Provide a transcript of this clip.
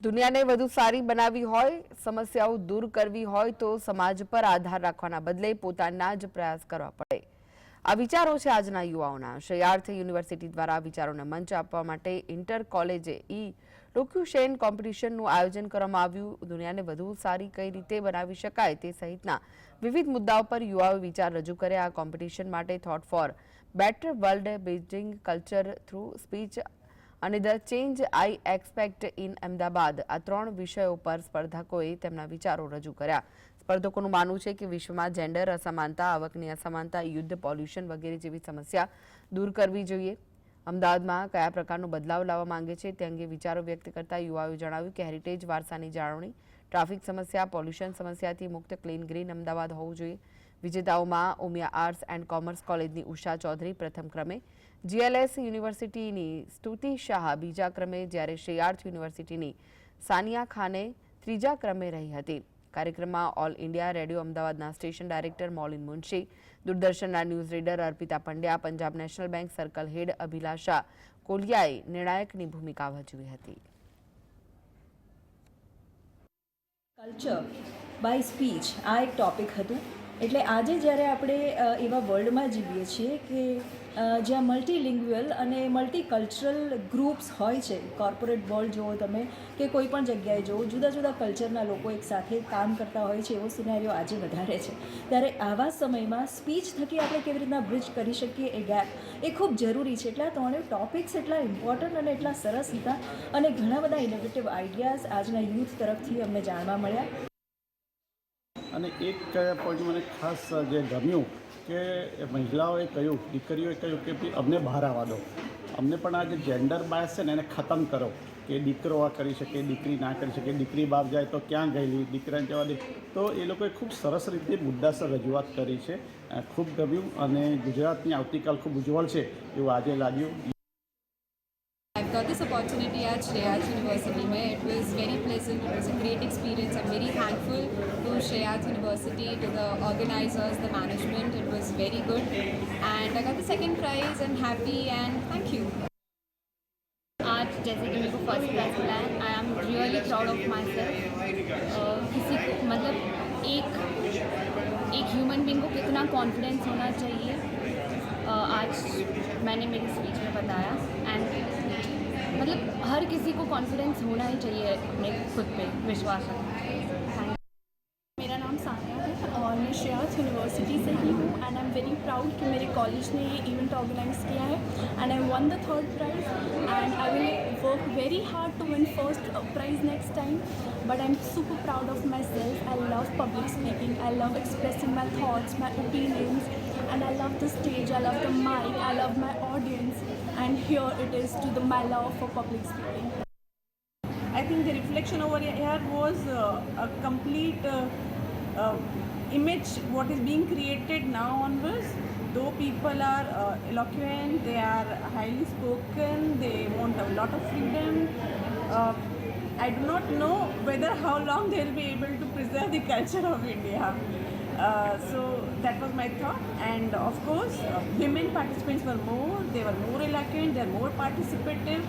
દુનિયાને વધુ સારી બનાવવી હોય, સમસ્યાઓ દૂર કરવી હોય તો સમાજ પર આધાર રાખવાના બદલે પોતાના જ પ્રયાસ કરવા પડે. આ વિચારો છે આજના યુવાઓના. શ્રેયાર્થ યુનિવર્સિટી દ્વારા વિચારોને મંચ આપવા માટે ઇન્ટર કોલેજે ઈ ડોક્યુશેન કોમ્પિટિશનનું આયોજન કરવામાં આવ્યું. દુનિયાને વધુ સારી કઈ રીતે બનાવી શકાય તે સહિતના વિવિધ મુદ્દાઓ પર યુવાઓએ વિચાર રજૂ કર્યા. આ કોમ્પિટિશન માટે thought for better world building culture through speech અને the change I expect in Ahmedabad આ ત્રણ વિષયો પર સ્પર્ધકોએ તેમના વિચારો રજૂ કર્યા. સ્પર્ધકોનું માનવું છે કે વિશ્વમાં જેન્ડર અસમાનતા, આવકની અસમાનતા, યુદ્ધ પોલ્યુશન વગેરે જેવી સમસ્યા દૂર કરવી જોઈએ. અમદાવાદમાં કયા પ્રકારનો બદલાવ લાવવા માંગે છે તે અંગે વિચારો વ્યક્ત કરતા યુવાઓએ જણાવ્યું કે હેરિટેજ વારસાની જાળવણી ટ્રાફિક સમસ્યા પોલ્યુશન સમસ્યાથી મુક્ત ક્લીન ગ્રીન અમદાવાદ હોવું જોઈએ. વિજેતાઓમાં ઉમિયા આર્ટ્સ એન્ડ કોમર્સ કોલેજની ઉષા ચૌધરી પ્રથમ ક્રમે જીએલએસ યુનિવર્સિટીની સ્તુતિ શાહ બીજા ક્રમે જ્યારે શ્રેયાર્થ યુનિવર્સિટીની સાનિયા ખાને ત્રીજા ક્રમે રહી હતી. કાર્યક્રમમાં ઓલ ઇન્ડિયા રેડિયો અમદાવાદના સ્ટેશન ડાયરેક્ટર મોલિન મુનશી, દૂરદર્શનના news reader Arpita Pandya, Punjab National Bank circle head Abhilasha કોલિયાએ નિર્ણાયકની ભૂમિકા ભજવી હતી. કલ્ચર બાય સ્પીચ આ એક ટોપિક હતું. એટલે આજે જ્યારે આપણે એવા વર્લ્ડમાં જીવીએ છીએ કે જ્યાં મલ્ટીલિંગ્યુઅલ અને મલ્ટીકલ્ચરલ ગ્રુપ્સ હોય છે કોર્પોરેટ વર્લ્ડ જુઓ તમે કે કોઈ પણ જગ્યાએ જુઓ જુદા જુદા કલ્ચરના લોકો એકસાથે કામ કરતા હોય છે, એવો સિનેરિયો આજે વધારે છે. ત્યારે આવા સમયમાં સ્પીચ થકી આપણે કેવી રીતના બ્રિજ કરી શકીએ એ ગેપ એ ખૂબ જરૂરી છે. એટલે આ ત્રણેય ટોપિક્સ એટલા ઇમ્પોર્ટન્ટ અને એટલા સરસ હતા અને ઘણા બધા ઇનોવેટિવ આઈડિયાઝ આજના યુથ તરફથી અમને જાણવા મળ્યા. અને એક પોઈન્ટ મને ખાસ જે ગમ્યું કે મહિલાઓએ કહ્યું, દીકરીઓએ કહ્યું કે અમને બહાર આવવા દો. અમને પણ આ જે જેન્ડર બાયસ છે ને, એને ખતમ કરો કે દીકરો આ કરી શકે, દીકરી ના કરી શકે, દીકરી બહાર જાય તો ક્યાં ગયેલી, દીકરાને જવા દે. તો એ લોકોએ ખૂબ સરસ રીતે મુદ્દાસર રજૂઆત કરી છે. ખૂબ ગમ્યું અને ગુજરાતની આવતીકાલ ખૂબ ઉજ્જવળ છે એવું આજે લાગ્યું. this opportunity at Shreyas University. Mein. It was very pleasant. It was a great experience. I'm very thankful to Shreyas University, to the organizers, the management. It was very good. And I got the second prize. I'm happy and thank you. आज जैसे कि मेरे को first prize मिला है I am really proud of myself किसी को मतलब एक एक ह्यूमन बींग को कितना कॉन्फिडेंस होना चाहिए अ, आज मैंने मेरी स्पीच में बताया एंड मतलब हर किसी को कॉन्फिडेंस होना ही चाहिए अपने खुद पे विश्वास रखना नाम सानिया है और मैं श्रेयास यूनिवर्सिटी से ही हूँ and I am very proud कि मेरे कॉलेज ने ये इवेंट ऑर्गेनाइज किया है and I won the third prize and I will work very hard to win first prize next time but I am super proud of myself I love public speaking I love expressing my thoughts my opinions and I love the stage, I love the mic, I love my audience, and here it is to the my love for public speaking. I think the reflection over here was uh, a complete uh, uh, image what is being created now onwards. Though people are uh, eloquent, they are highly spoken, they want a lot of freedom. Uh, I do not know whether how long they will be able to preserve the culture of India. Uh, so that was my thought, and of course, uh, women participants were more. They were more eloquent. They are more participative.